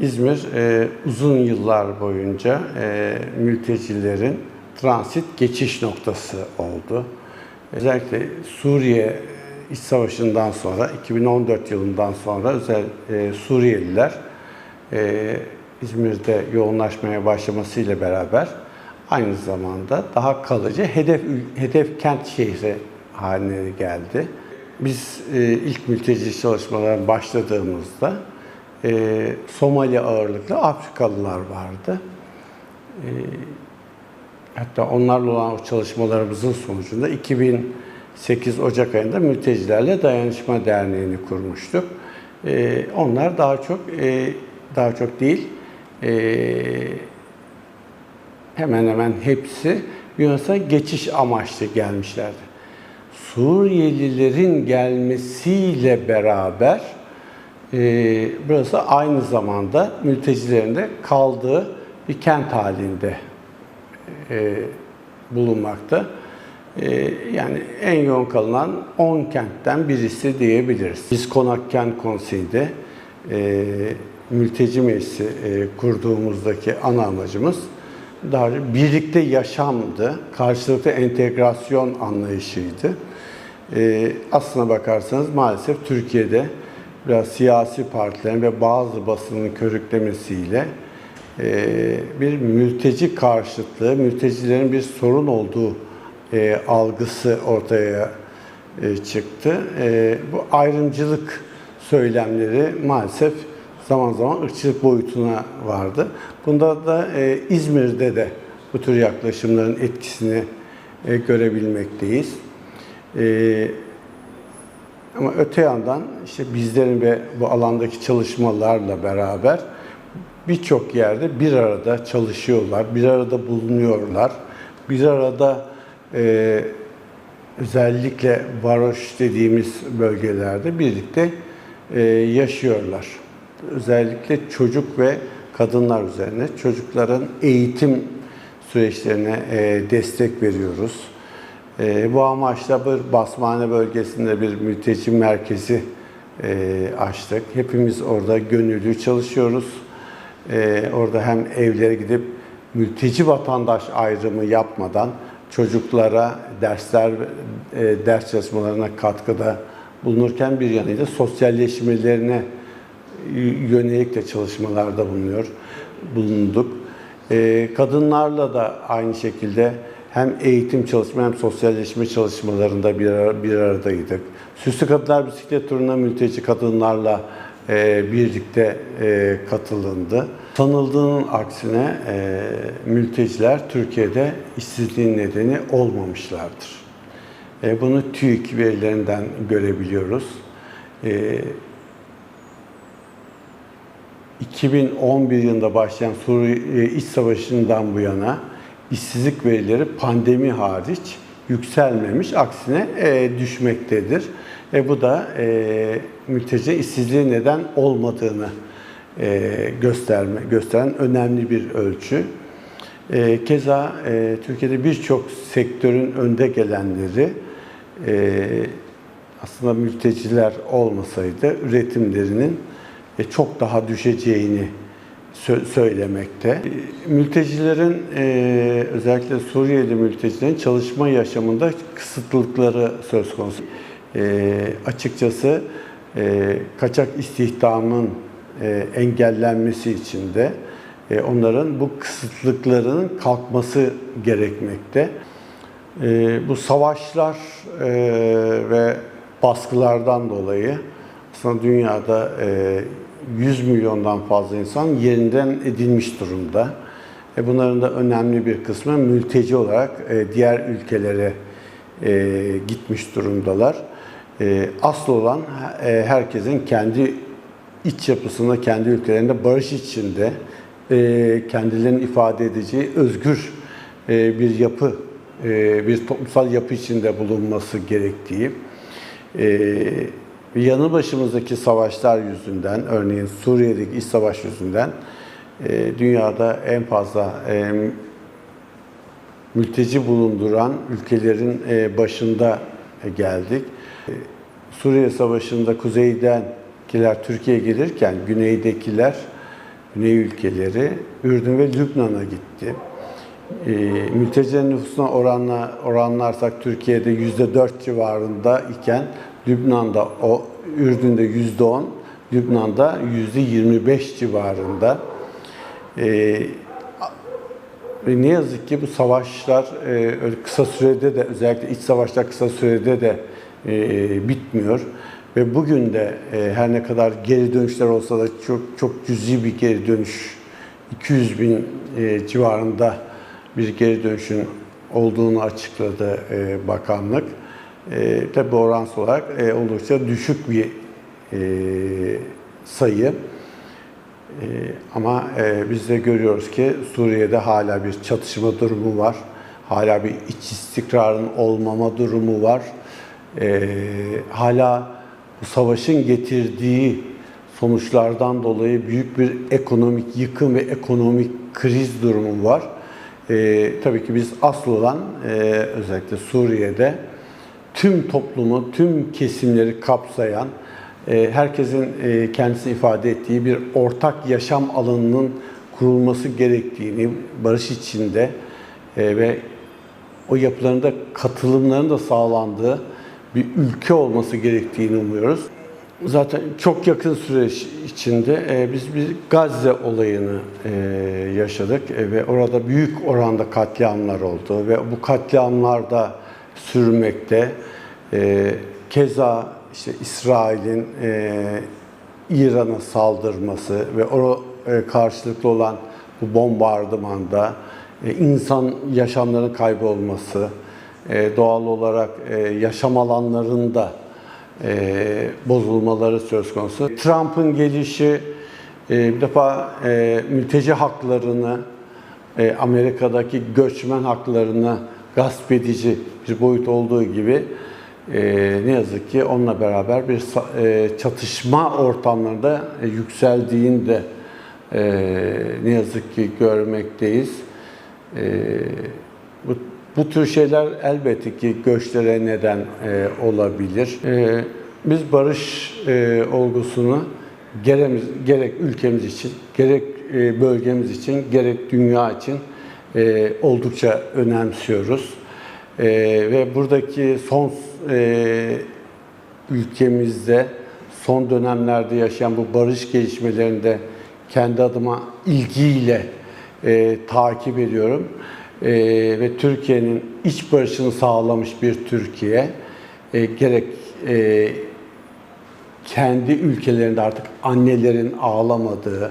İzmir e, uzun yıllar boyunca e, mültecilerin transit geçiş noktası oldu. Özellikle Suriye İç Savaşı'ndan sonra, 2014 yılından sonra özel e, Suriyeliler e, İzmir'de yoğunlaşmaya başlamasıyla beraber aynı zamanda daha kalıcı hedef hedef kent şehri haline geldi. Biz e, ilk mülteci çalışmalara başladığımızda e, Somali ağırlıklı Afrikalılar vardı. E, hatta onlarla olan o çalışmalarımızın sonucunda 2008 Ocak ayında Mültecilerle Dayanışma Derneği'ni kurmuştuk. E, onlar daha çok e, daha çok değil e, hemen hemen hepsi Yunus'a geçiş amaçlı gelmişlerdi. Suriyelilerin gelmesiyle beraber e, burası aynı zamanda mültecilerin de kaldığı bir kent halinde e, bulunmakta. E, yani en yoğun kalınan 10 kentten birisi diyebiliriz. Biz Konak Kent Konseyi'nde e, mülteci meclisi e, kurduğumuzdaki ana amacımız daha birlikte yaşamdı, karşılıklı entegrasyon anlayışıydı. E, aslına bakarsanız maalesef Türkiye'de biraz siyasi partilerin ve bazı basının körüklemesiyle e, bir mülteci karşıtlığı, mültecilerin bir sorun olduğu e, algısı ortaya e, çıktı. Bu ayrımcılık söylemleri maalesef zaman zaman ırkçılık boyutuna vardı. Bunda da e, İzmir'de de bu tür yaklaşımların etkisini görebilmekteyiz. E, ama öte yandan işte bizlerin ve bu alandaki çalışmalarla beraber birçok yerde bir arada çalışıyorlar, bir arada bulunuyorlar, bir arada e, özellikle varoş dediğimiz bölgelerde birlikte e, yaşıyorlar. Özellikle çocuk ve kadınlar üzerine çocukların eğitim süreçlerine e, destek veriyoruz. E, bu amaçla bir Basmane bölgesinde bir mülteci merkezi e, açtık. Hepimiz orada gönüllü çalışıyoruz. E, orada hem evlere gidip mülteci vatandaş ayrımı yapmadan çocuklara dersler e, ders çalışmalarına katkıda bulunurken bir yanıyla sosyalleşmelerine yönelik de çalışmalarda bulunuyor, bulunduk. E, kadınlarla da aynı şekilde hem eğitim çalışma hem sosyalleşme çalışmalarında bir, ara, bir aradaydık. Süslü Kadınlar Bisiklet Turu'na mülteci kadınlarla e, birlikte e, katılındı. Sanıldığının aksine e, mülteciler Türkiye'de işsizliğin nedeni olmamışlardır. E, bunu TÜİK verilerinden görebiliyoruz. E, 2011 yılında başlayan Suriye İç Savaşı'ndan bu yana işsizlik verileri pandemi hariç yükselmemiş, aksine e, düşmektedir. E, bu da e, mülteci işsizliği neden olmadığını e, gösterme, gösteren önemli bir ölçü. E, keza e, Türkiye'de birçok sektörün önde gelenleri e, aslında mülteciler olmasaydı üretimlerinin e, çok daha düşeceğini söylemekte. Mültecilerin e, özellikle Suriyeli mültecilerin çalışma yaşamında kısıtlılıkları söz konusu. E, açıkçası kaçak istihdamın engellenmesi için de onların bu kısıtlıklarının kalkması gerekmekte. Bu savaşlar ve baskılardan dolayı aslında dünyada 100 milyondan fazla insan yerinden edilmiş durumda. E bunların da önemli bir kısmı mülteci olarak e, diğer ülkelere e, gitmiş durumdalar. Asıl olan herkesin kendi iç yapısında, kendi ülkelerinde barış içinde kendilerini ifade edeceği özgür bir yapı, bir toplumsal yapı içinde bulunması gerektiği, yanı başımızdaki savaşlar yüzünden, örneğin Suriye'deki iç savaş yüzünden e, dünyada en fazla e, mülteci bulunduran ülkelerin e, başında geldik. E, Suriye Savaşı'nda kuzeydenkiler Türkiye'ye gelirken güneydekiler Güney ülkeleri, Ürdün ve Lübnan'a gitti. E, mültecilerin nüfusuna oranla, oranlarsak Türkiye'de yüzde dört civarında iken Lübnan'da o Ürdün'de yüzde on, Lübnan'da yüzde yirmi beş civarında. E, ve ne yazık ki bu savaşlar e, kısa sürede de özellikle iç savaşlar kısa sürede de e, bitmiyor. Ve bugün de e, her ne kadar geri dönüşler olsa da çok çok cüzi bir geri dönüş 200 bin e, civarında bir geri dönüşün olduğunu açıkladı e, bakanlık. E, tabi oransal olarak e, oldukça düşük bir e, sayı. Ee, ama e, biz de görüyoruz ki Suriye'de hala bir çatışma durumu var. Hala bir iç istikrarın olmama durumu var. Ee, hala bu savaşın getirdiği sonuçlardan dolayı büyük bir ekonomik yıkım ve ekonomik kriz durumu var. Ee, tabii ki biz asıl olan e, özellikle Suriye'de tüm toplumu, tüm kesimleri kapsayan, e, herkesin e, kendisini ifade ettiği bir ortak yaşam alanının kurulması gerektiğini, barış içinde e, ve o yapıların da katılımların da sağlandığı bir ülke olması gerektiğini umuyoruz. Zaten çok yakın süreç içinde biz bir Gazze olayını yaşadık ve orada büyük oranda katliamlar oldu ve bu katliamlar da sürmekte. E, keza işte İsrail'in e, İran'a saldırması ve o e, karşılıklı olan bu bombardımanda e, insan yaşamlarının kaybolması, e, doğal olarak e, yaşam alanlarında e, bozulmaları söz konusu. Trump'ın gelişi e, bir defa e, mülteci haklarını, e, Amerika'daki göçmen haklarını gasp edici bir boyut olduğu gibi e, ne yazık ki onunla beraber bir e, çatışma ortamlarında e, yükseldiğini de e, ne yazık ki görmekteyiz. E, bu, bu tür şeyler elbette ki göçlere neden e, olabilir. E, biz barış e, olgusunu gerek, gerek ülkemiz için, gerek e, bölgemiz için, gerek dünya için e, oldukça önemsiyoruz. E, ve buradaki son e, ülkemizde son dönemlerde yaşayan bu barış gelişmelerinde kendi adıma ilgiyle e, takip ediyorum. E, ve Türkiye'nin iç barışını sağlamış bir Türkiye, e, gerek e, kendi ülkelerinde artık annelerin ağlamadığı,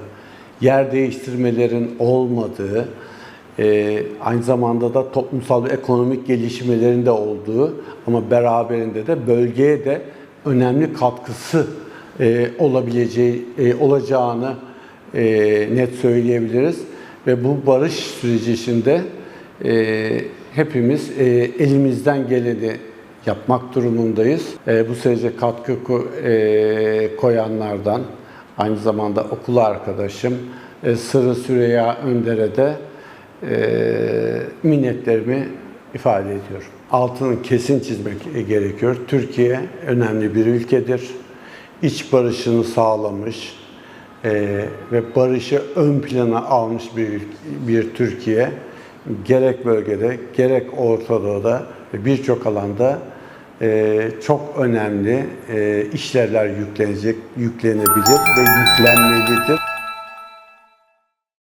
yer değiştirmelerin olmadığı, e, aynı zamanda da toplumsal ve ekonomik gelişmelerin de olduğu ama beraberinde de bölgeye de önemli katkısı e, olabileceği e, olacağını e, net söyleyebiliriz ve bu barış süreci içinde e, hepimiz e, elimizden geleni yapmak durumundayız. E, bu sürece katkı e, koyanlardan aynı zamanda okul arkadaşım e, Sırrı Süreyya Önder'e de minnetlerimi ifade ediyorum. Altını kesin çizmek gerekiyor. Türkiye önemli bir ülkedir. İç barışını sağlamış e, ve barışı ön plana almış bir, bir Türkiye gerek bölgede gerek Orta Doğu'da ve birçok alanda e, çok önemli e, işlevler yüklenecek, yüklenebilir ve yüklenmelidir.